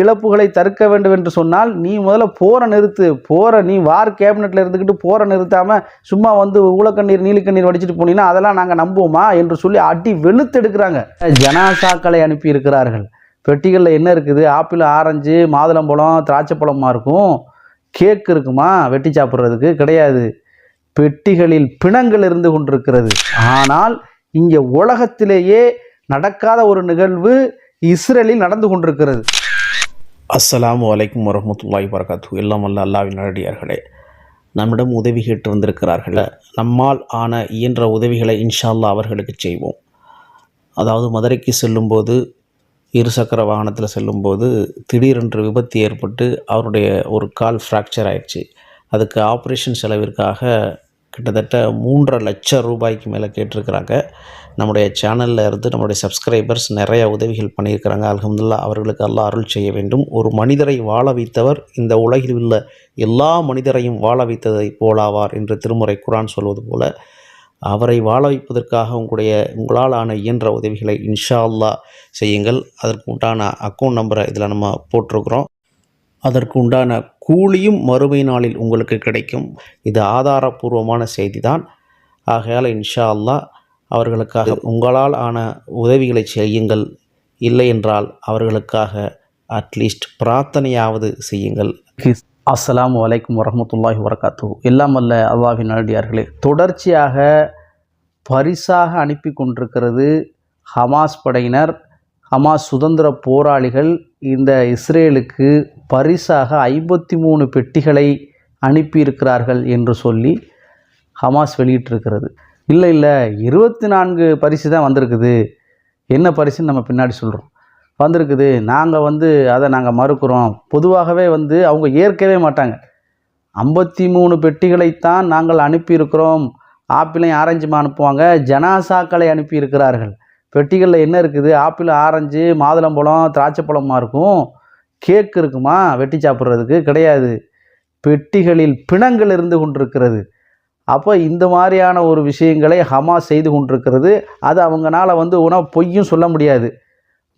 இழப்புகளை தடுக்க வேண்டும் என்று சொன்னால் நீ முதல்ல போரை நிறுத்து. போற நீ வார் கேபினெட்ல இருந்துக்கிட்டு போரை நிறுத்தாம சும்மா வந்து ஊழக்கண்ணீர் நீலக்கண்ணீர் வடிச்சிட்டு போனீங்கன்னா அதெல்லாம் நாங்கள் நம்புவோமா என்று சொல்லி அடி வெளுத்தெடுக்கிறாங்க ஜனாசாக்களை அனுப்பி இருக்கிறார்கள் பெட்டிகளில் என்ன இருக்குது? ஆப்பிள் ஆரஞ்சு மாதுளம்பழம் திராட்சைப்பழமா இருக்கும்? கேக் இருக்குமா? வெட்டி சாப்பிட்றதுக்கு கிடையாது. பெட்டிகளில் பிணங்கள் இருந்து கொண்டிருக்கிறது. ஆனால் இங்கே உலகத்திலேயே நடக்காத ஒரு நிகழ்வு இஸ்ரேலில் நடந்து கொண்டிருக்கிறது. அஸ்லாம் வலைக்கும் வரமத்துல்லாய் வரகாத்து எல்லாம் வல்ல அல்லாவின் நல்லடியார்களே நம்மிடம் உதவி கேட்டு வந்திருக்கிறார்கள் நம்மால் ஆன இயன்ற உதவிகளை இன்ஷா அல்லாஹ் அவர்களுக்கு செய்வோம். அதாவது மதுரைக்கு செல்லும்போது இருசக்கர வாகனத்தில் செல்லும்போது திடீரென்று விபத்து ஏற்பட்டு அவருடைய ஒரு கால் ஃப்ராக்சர் ஆயிடுச்சு. அதுக்கு ஆப்ரேஷன் செலவிற்காக கிட்டத்தட்ட மூன்றரை லட்சம் ரூபாய்க்கு மேலே கேட்டிருக்கிறாங்க. நம்முடைய சேனலில் இருந்து நம்முடைய சப்ஸ்கிரைபர்ஸ் நிறைய உதவிகள் பண்ணியிருக்கிறாங்க. அல்ஹம்துலில்லாஹ் அவர்களுக்கு எல்லாம் அருள் செய்ய வேண்டும். ஒரு மனிதரை வாழ வைத்தவர் இந்த உலகில் உள்ள எல்லா மனிதரையும் வாழ வைத்ததை போலாவார் என்று திருமுறை குரான் சொல்வது போல அவரை வாழ வைப்பதற்காக உங்களுடைய உங்களால் ஆன இயன்ற உதவிகளை இன்ஷா அல்லா செய்யுங்கள். அதற்கு உண்டான அக்கௌண்ட் நம்பரை இதில் நம்ம போட்டிருக்கிறோம். அதற்கு உண்டான கூலியும் மறுமை நாளில் உங்களுக்கு கிடைக்கும். இது ஆதாரபூர்வமான செய்தி தான் ஆகையால் இன்ஷா அல்லாஹ் அவர்களுக்காக உங்களால் ஆன உதவிகளை செய்யுங்கள். இல்லை என்றால் அவர்களுக்காக அட்லீஸ்ட் பிரார்த்தனையாவது செய்யுங்கள். அஸ்லாம் வலைக்கம் வரமத்துல்லாஹி வரகாத்து எல்லாம் அல்ல அல்லாஹின் நடிகார்களே தொடர்ச்சியாக பரிசாக அனுப்பி கொண்டிருக்கிறது ஹமாஸ் படையினர் ஹமாஸ் சுதந்திர போராளிகள் இந்த இஸ்ரேலுக்கு பரிசாக ஐம்பத்தி மூணு பெட்டிகளை அனுப்பியிருக்கிறார்கள் என்று சொல்லி ஹமாஸ் வெளியிட்டிருக்கிறது. இல்லை இல்லை இருபத்தி நான்கு பரிசு தான் வந்திருக்குது. என்ன பரிசுன்னு நம்ம பின்னாடி சொல்கிறோம் வந்திருக்குது. நாங்கள் வந்து அதை நாங்கள் மறுக்கிறோம். பொதுவாகவே வந்து அவங்க ஏற்கவே மாட்டாங்க. ஐம்பத்தி மூணு பெட்டிகளைத்தான் நாங்கள் அனுப்பியிருக்கிறோம். ஆப்பிளையும் ஆரஞ்சுமா அனுப்புவாங்க. ஜனாசாக்களை அனுப்பியிருக்கிறார்கள். பெட்டிகளில் என்ன இருக்குது? ஆப்பிள் ஆரஞ்சு மாதுளம்பழம் திராட்சைப்பழமாக இருக்கும்? கேக் இருக்குமா? வெட்டி சாப்பிட்றதுக்கு கிடையாது. பெட்டிகளில் பிணங்கள் இருந்து கொண்டிருக்கிறது. அப்போ இந்த மாதிரியான ஒரு விஷயங்களை ஹமாஸ் செய்து கொண்டிருக்கிறது. அது அவங்கனால வந்து உணவு பொய்யும் சொல்ல முடியாது.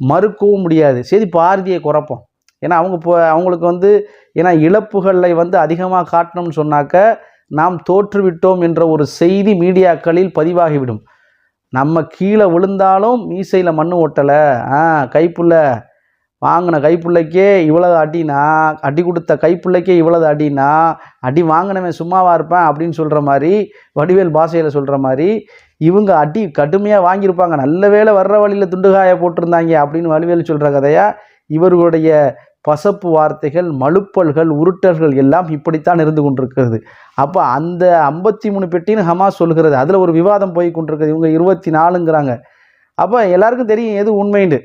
மறுக்கவும் முடியாது. சரி பாரதியை குறைப்போம். ஏன்னா அவங்க இப்போ அவங்களுக்கு வந்து ஏன்னா இழப்புகளை வந்து அதிகமாக காட்டணும்னு சொன்னாக்க நாம் தோற்றுவிட்டோம் என்ற ஒரு செய்தி மீடியாக்களில் பதிவாகிவிடும். நம்ம கீழே விழுந்தாலும் மீசையில் மண் ஒட்டலை. ஆ கைப்புள்ள வாங்கின கைப்புள்ளைக்கே இவ்வளவு அடினா அடி கொடுத்த கைப்புள்ளைக்கே இவ்வளவு அடினா அடி வாங்கினவன் சும்மாவா இருப்பேன் அப்படின்னு சொல்கிற மாதிரி வடிவேல் பாஷையில் சொல்கிற மாதிரி இவங்க அடி கடுமையாக வாங்கியிருப்பாங்க. நல்ல வேளை வர்ற வழியில் துண்டுகாய போட்டிருந்தாங்க அப்படின்னு வடிவேல் சொல்கிற கதையா இவர்களுடைய பசப்பு வார்த்தைகள் மழுப்பல்கள் உருட்டல்கள் எல்லாம் இப்படித்தான் இருந்து கொண்டிருக்கிறது. அப்போ அந்த ஐம்பத்தி மூணு பெட்டின்னு ஹமாஸ் சொல்கிறது அதில் ஒரு விவாதம் போய் கொண்டிருக்குது இவங்க இருபத்தி நாலுங்கிறாங்க. அப்போ எல்லாருக்கும் தெரியும் எது உண்மைன்னு.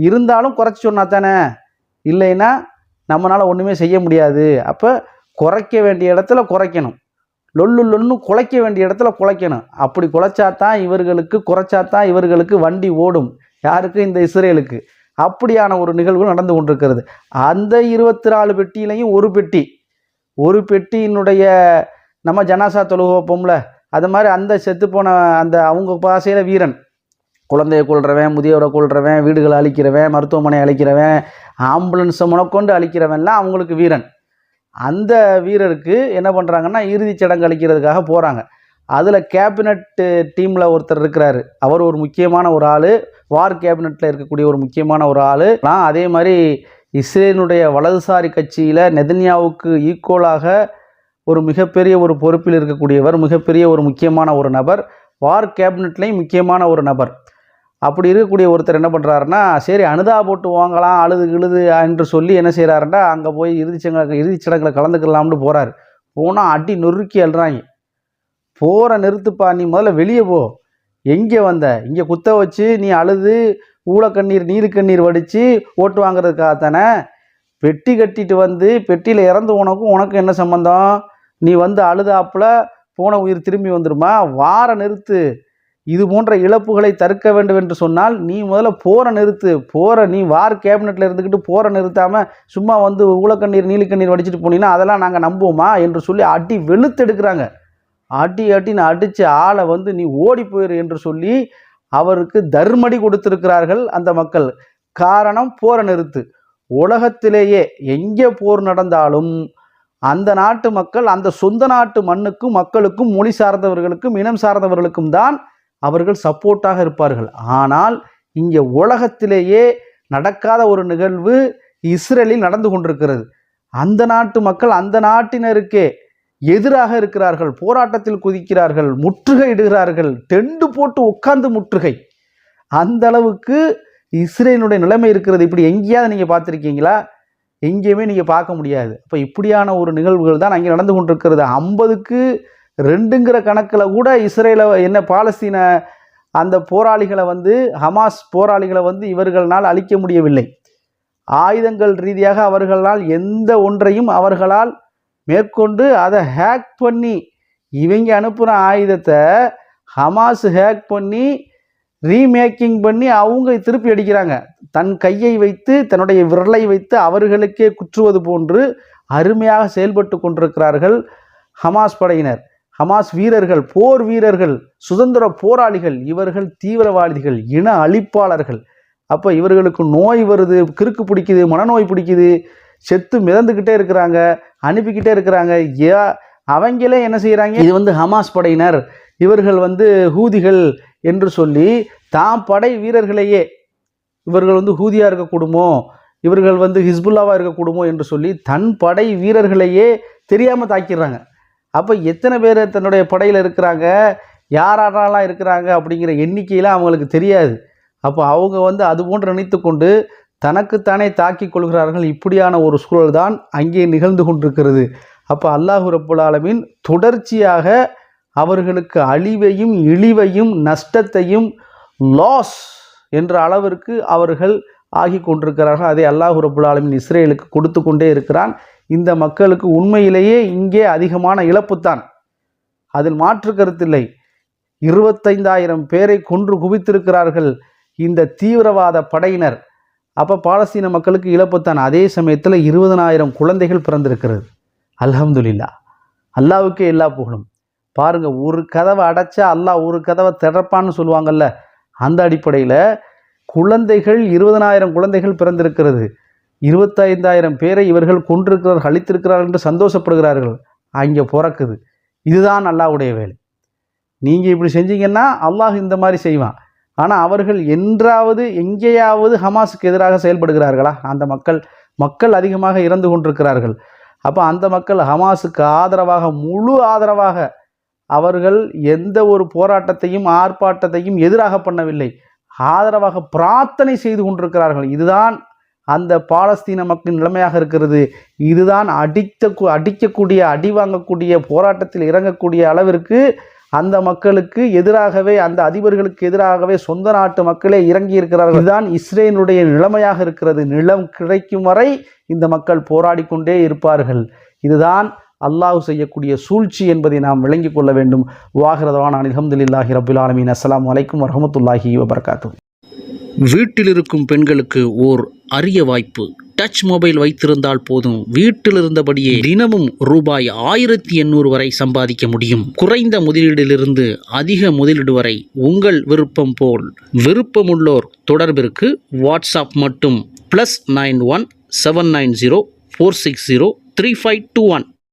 இருந்தாலும் குறைச்சி சொன்னா தானே? இல்லைன்னா நம்மளால் ஒன்றுமே செய்ய முடியாது. அப்போ குறைக்க வேண்டிய இடத்துல குறைக்கணும். லொல்லு லொன்னு குலைக்க வேண்டிய இடத்துல குலைக்கணும். அப்படி குலைச்சாதான் இவர்களுக்கு குறைச்சாதான் இவர்களுக்கு வண்டி ஓடும். யாருக்கு? இந்த இஸ்ரேலுக்கு. அப்படியான ஒரு நிகழ்வு நடந்து கொண்டிருக்கிறது. அந்த இருபத்தி நாலு பெட்டியிலையும் ஒரு பெட்டி. ஒரு பெட்டியினுடைய நம்ம ஜனாசா தொழுக வைப்போம்ல. அது மாதிரி அந்த செத்துப்போன அந்த அவங்க பாசையில் வீரன். குழந்தைய கொள்றவன் முதியோரை கொள்றவன் வீடுகளை அழிக்கிறவன் மருத்துவமனை அழிக்கிறவன் ஆம்புலன்ஸை முனக்கொண்டு அழிக்கிறவன்லாம் அவங்களுக்கு வீரன். அந்த வீரருக்கு என்ன பண்ணுறாங்கன்னா இறுதிச் சடங்கு அளிக்கிறதுக்காக போகிறாங்க அதில் கேபினட் டீமில் ஒருத்தர் இருக்கிறாரு. அவர் ஒரு முக்கியமான ஒரு ஆள். வார் கேபினட்டில் இருக்கக்கூடிய ஒரு முக்கியமான ஒரு ஆள். அதே மாதிரி இஸ்ரேலினுடைய வலதுசாரி கட்சியில் நெதன்யாவுக்கு ஈக்குவலாக ஒரு மிகப்பெரிய ஒரு பொறுப்பில் இருக்கக்கூடியவர் மிகப்பெரிய ஒரு முக்கியமான ஒரு நபர். வார் கேபினட்லேயும் முக்கியமான ஒரு நபர். அப்படி இருக்கக்கூடிய ஒருத்தர் என்ன பண்ணுறாருன்னா சரி அனுதா போட்டு வாங்கலாம் அழுது கிழுது என்று சொல்லி என்ன செய்கிறாருன்னா அங்கே போய் இறுதிச்சங்க இறுதிச்சடங்கில் கலந்துக்கலாம்னு போகிறாரு போனால் அடி நொறுக்கி அழுறாங்க போகிற நிறுத்துப்பா நீ முதல்ல வெளியே போ. எங்கே வந்த? இங்கே குத்த வச்சு நீ அழுது ஊழக்கண்ணீர் நீரு கண்ணீர் வடித்து ஓட்டு வாங்குறதுக்காக தானே? பெட்டி கட்டிட்டு வந்து பெட்டியில் இறந்து உனக்கும் உனக்கும் என்ன சம்மந்தம் நீ வந்து அழுதாப்புல போன உயிர் திரும்பி வந்துடுமா வார நிறுத்து. இது போன்ற இழப்புகளை தடுக்க வேண்டும் என்று சொன்னால் நீ முதல்ல போரை நிறுத்து. போற நீ வார் கேபினெட்டில் இருந்துக்கிட்டு போரை நிறுத்தாம சும்மா வந்து ஊழக்கண்ணீர் நீலிக்கண்ணீர் வடிச்சிட்டு போனீங்கன்னா அதெல்லாம் நாங்கள் நம்புவோமா என்று சொல்லி அடி வெளுத்தெடுக்கிறாங்க அடி அடின்னு அடிச்ச ஆளை வந்து நீ ஓடி போயிரு என்று சொல்லி அவருக்கு தர்மடி கொடுத்திருக்கிறார்கள் அந்த மக்கள். காரணம் போரை நிறுத்து. உலகத்திலேயே எங்கே போர் நடந்தாலும் அந்த நாட்டு மக்கள் அந்த சொந்த நாட்டு மண்ணுக்கும் மக்களுக்கும் மொழி சார்ந்தவர்களுக்கும் இனம் சார்ந்தவர்களுக்கும் தான் அவர்கள் சப்போர்ட்டாக இருப்பார்கள். ஆனால் இங்கே உலகத்திலேயே நடக்காத ஒரு நிகழ்வு இஸ்ரேலில் நடந்து கொண்டிருக்கிறது. அந்த நாட்டு மக்கள் அந்த நாட்டினருக்கே எதிராக இருக்கிறார்கள் போராட்டத்தில் குதிக்கிறார்கள் முற்றுகை இடுகிறார்கள் டெண்டு போட்டு உட்கார்ந்து முற்றுகை. அந்த அளவுக்கு இஸ்ரேலினுடைய நிலைமை இருக்கிறது. இப்படி எங்கேயாவது நீங்கள் பார்த்துருக்கீங்களா? எங்கேயுமே நீங்கள் பார்க்க முடியாது. அப்போ இப்படியான ஒரு நிகழ்வுகள் தான் அங்கே நடந்து கொண்டிருக்கிறது. ஐம்பதுக்கு ரெண்டுங்கிற கணக்கில் கூட இஸ்ரேலை என்ன பாலஸ்தீன அந்த போராளிகளை வந்து ஹமாஸ் போராளிகளை வந்து இவர்களால் அழிக்க முடியவில்லை. ஆயுதங்கள் ரீதியாக அவர்களால் எந்த ஒன்றையும் அவர்களால் மேற்கொண்டு அதை ஹேக் பண்ணி இவங்க அனுப்புகிற ஆயுதத்தை ஹமாஸ் ஹேக் பண்ணி ரீமேக்கிங் பண்ணி அவங்க திருப்பி அடிக்கிறாங்க. தன் கையை வைத்து தன்னுடைய விரலை வைத்து அவர்களுக்கே குற்றுவது போன்று அருமையாக செயல்பட்டு கொண்டிருக்கிறார்கள் ஹமாஸ் படையினர். ஹமாஸ் வீரர்கள் போர் வீரர்கள் சுதந்திர போராளிகள் இவர்கள் தீவிரவாதிகள் இன அழிப்பாளர்கள். அப்போ இவர்களுக்கு நோய் வருது கிறுக்கு பிடிக்குது மனநோய் பிடிக்குது செத்து மிதந்துக்கிட்டே இருக்கிறாங்க அனுப்பிக்கிட்டே இருக்கிறாங்க. ஏ அவங்களே என்ன செய்கிறாங்க இது வந்து ஹமாஸ் படையினர். இவர்கள் வந்து ஹூதிகள் என்று சொல்லி தாம் படை வீரர்களையே இவர்கள் வந்து ஹூதியாக இருக்கக்கூடுமோ இவர்கள் வந்து ஹிஸ்புல்லாவாக இருக்கக்கூடுமோ என்று சொல்லி தன் படை வீரர்களையே தெரியாமல் தாக்கிடுறாங்க. அப்போ எத்தனை பேர் தன்னுடைய படையில் இருக்கிறாங்க? யார் யாரெல்லாம் இருக்கிறாங்க? அப்படிங்கிற எண்ணிக்கையெல்லாம் அவங்களுக்கு தெரியாது. அப்போ அவங்க வந்து அது போன்று நினைத்து கொண்டு தனக்குத்தானே தாக்கி கொள்கிறார்கள். இப்படியான ஒரு சூழல் தான் அங்கே நிகழ்ந்து கொண்டிருக்கிறது. அப்போ அல்லாஹு ரப்புல் தொடர்ச்சியாக அவர்களுக்கு அழிவையும் இழிவையும் நஷ்டத்தையும் லாஸ் என்ற அளவிற்கு அவர்கள் ஆகி கொண்டிருக்கிறார்கள் அதை அல்லாஹு ரப்புல் இஸ்ரேலுக்கு கொடுத்து கொண்டே இருக்கிறான். இந்த மக்களுக்கு உண்மையிலேயே இங்கே அதிகமான இழப்புத்தான் அதில் மாற்று கருத்தில்லை இருபத்தைந்தாயிரம் பேரை கொன்று குவித்திருக்கிறார்கள் இந்த தீவிரவாத படையினர். அப்போ பாலஸ்தீன மக்களுக்கு இழப்புத்தான் அதே சமயத்தில் இருபதனாயிரம் குழந்தைகள் பிறந்திருக்கிறது. அல்ஹம்துலில்லா அல்லாவுக்கே எல்லா புகழும். பாருங்க ஒரு கதவை அடைச்சா அல்லாஹ் ஒரு கதவை திறப்பான்னு சொல்லுவாங்கல்ல அந்த அடிப்படையில் குழந்தைகள் இருபதனாயிரம் குழந்தைகள் பிறந்திருக்கிறது. இருபத்தைந்தாயிரம் பேரை இவர்கள் கொன்றிருக்கிறார்கள் அழித்திருக்கிறார்கள் என்று சந்தோஷப்படுகிறார்கள். அங்கே பிறக்குது. இதுதான் அல்லாவுடைய வேலை. நீங்கள் இப்படி செஞ்சீங்கன்னா அல்லாஹ் இந்த மாதிரி செய்வான். ஆனால் அவர்கள் என்றாவது எங்கேயாவது ஹமாஸுக்கு எதிராக செயல்படுகிறார்களா? அந்த மக்கள் மக்கள் அதிகமாக இறந்து கொண்டிருக்கிறார்கள். அப்போ அந்த மக்கள் ஹமாஸுக்கு ஆதரவாக முழு ஆதரவாக அவர்கள் எந்த ஒரு போராட்டத்தையும் ஆர்ப்பாட்டத்தையும் எதிராக பண்ணவில்லை. ஆதரவாக பிரார்த்தனை செய்து கொண்டிருக்கிறார்கள். இதுதான் அந்த பாலஸ்தீன மக்களின் நிலைமையாக இருக்கிறது. இதுதான் அடித்த அடிக்கக்கூடிய அடி வாங்கக்கூடிய போராட்டத்தில் இறங்கக்கூடிய அளவிற்கு அந்த மக்களுக்கு எதிராகவே அந்த அதிபர்களுக்கு எதிராகவே சொந்த நாட்டு மக்களே இறங்கி இருக்கிறார்கள். இதுதான் இஸ்ரேலுடைய நிலைமையாக இருக்கிறது. நிலம் கிடைக்கும் வரை இந்த மக்கள் போராடி கொண்டே இருப்பார்கள். இதுதான் அல்லாஹ் செய்யக்கூடிய சூழ்ச்சி என்பதை நாம் விளங்கிக் கொள்ள வேண்டும். வாகிறதவான் அலமதுல்லாஹி ரபுல் ஆலமீன். அஸ்லாம் வலைக்கும் வரமத்துல்லாஹி வபர்காத்து வீட்டில் இருக்கும் பெண்களுக்கு ஓர் அரிய வாய்ப்பு. டச் மொபைல் வைத்திருந்தால் போதும். வீட்டில் இருந்தபடியே தினமும் ரூபாய் ஆயிரத்தி எண்ணூறு வரை சம்பாதிக்க முடியும். குறைந்த முதலீடிலிருந்து அதிக முதலீடு வரை உங்கள் விருப்பம் போல். விருப்பமுள்ளோர் தொடர்பிற்கு வாட்ஸ்அப் மட்டும். Plus nine one seven nine zero four six zero three five two one